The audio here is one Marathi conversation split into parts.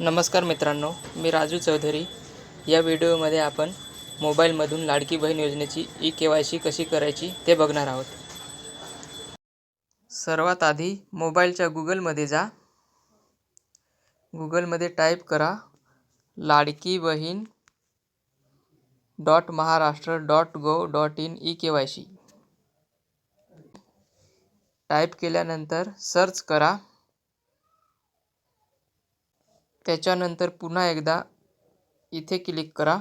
नमस्कार मित्रांनो मी राजू चौधरी. या व्हिडिओमध्ये आपण मोबाईलमधून लाडकी बहीण योजनेची ई के वाय सी कशी करायची ते बघणार आहोत. सर्वात आधी मोबाईलच्या गुगलमध्ये जा. गुगलमध्ये टाईप करा Ladki Bahin dot Maharashtra dot gov dot in E K Y C type केल्यानंतर सर्च करा. त्याच्यानंतर पुन्हा एकदा इथे क्लिक करा.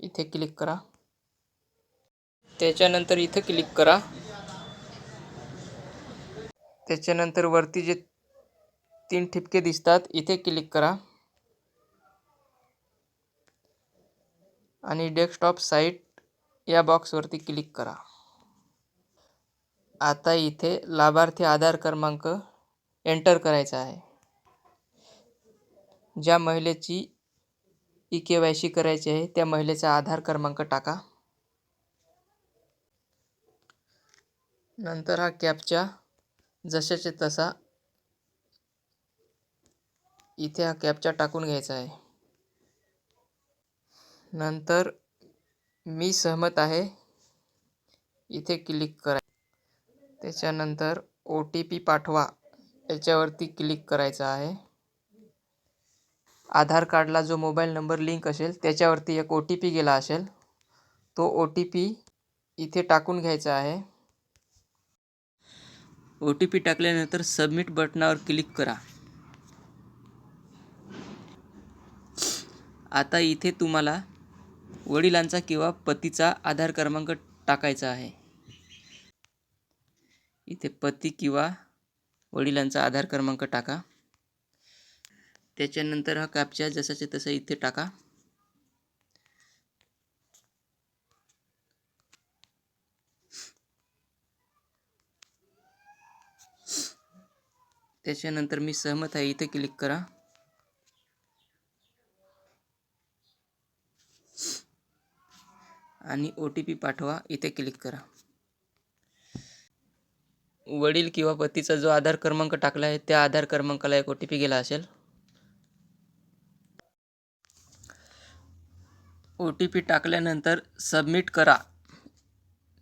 इथे क्लिक करा. त्याच्यानंतर इथे क्लिक करा. त्याच्यानंतर वरती जे तीन ठिपके दिसतात इथे क्लिक करा. आणि डेस्कटॉप साईट या बॉक्सवरती क्लिक करा. आता इथे लाभार्थी आधार क्रमांक एंटर करायचा आहे. ज्या महिलेची ई के वाय सी करायची आहे त्या महिलेचा आधार क्रमांक टाका. नंतर हा कॅपचा जशाचे तसा इथे हा कॅपचा टाकून घ्यायचा आहे. नंतर मी सहमत आहे. इथे क्लिक करा. त्याच्यानंतर ओ टी पी पाठवा. याच्यावरती क्लिक करायचं आहे. आधार कार्डला जो मोबाईल नंबर लिंक असेल त्याच्यावरती एक ओ टी पी गेला असेल तो ओ टी पी इथे टाकून घ्यायचा आहे. ओ टी पी टाकल्यानंतर सबमिट बटनावर क्लिक करा. आता इथे तुम्हाला वडिलांचा किंवा पतीचा आधार क्रमांक टाकायचा आहे. इथे पती किंवा वडिलांचा आधार क्रमांक टाका. त्याच्यानंतर हा कॅप्चा जसाच्या तसा इथे टाका. त्याच्यानंतर मी सहमत आहे इथे क्लिक करा. आणि ओ टी पी पाठवा इथे क्लिक करा. वडील किंवा पतीचा जो आधार क्रमांक टाकला आहे त्या आधार क्रमांकाला एक ओ टी पी गेला असेल? ओ टी पी टाकल्यानंतर सबमिट करा.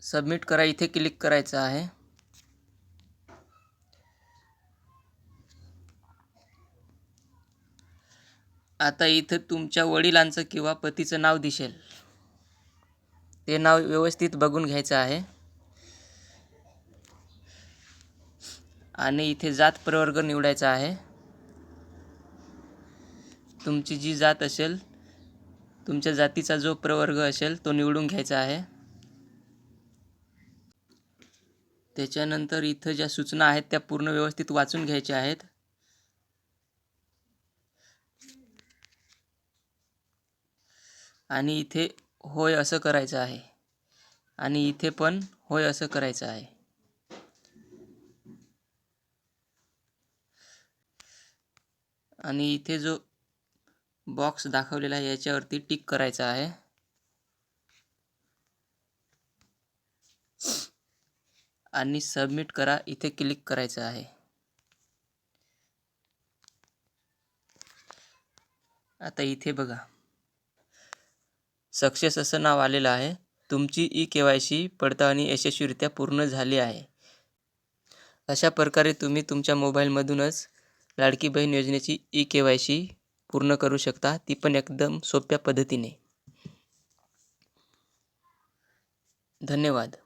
सबमिट करा इथे क्लिक करायचं आहे. आता इथं तुमच्या वडिलांचं किंवा पतीचं नाव दिसेल. ते नाव व्यवस्थित बघून घ्यायचं आहे. आणि इथे जात प्रवर्ग निवडायचा आहे. तुमची जी जात असेल तुमच्या जातीचा जो प्रवर्ग असेल तो निवडून घ्यायचा आहे. त्याच्यानंतर इथं ज्या सूचना आहेत त्या पूर्ण व्यवस्थित वाचून घ्यायच्या आहेत. आणि इथे होय असं करायचं आहे. आणि इथे पण होय असं करायचं आहे. आणि इथे जो बॉक्स दाखवलेला आहे याच्यावरती टिक करायचा आहे. आणि सबमिट करा इथे क्लिक करायचं आहे. आता इथे बघा. सक्सेस असं नाव आलेलं आहे. तुमची ई के वाय सी पडताळणी यशस्वीरित्या पूर्ण झाली आहे. अशा प्रकारे तुम्ही तुमच्या मोबाईलमधूनच लाडकी बहीण योजनेची ई के वाय सी पूर्ण करू शकता ती पण एकदम सोप्या पद्धतीने. धन्यवाद.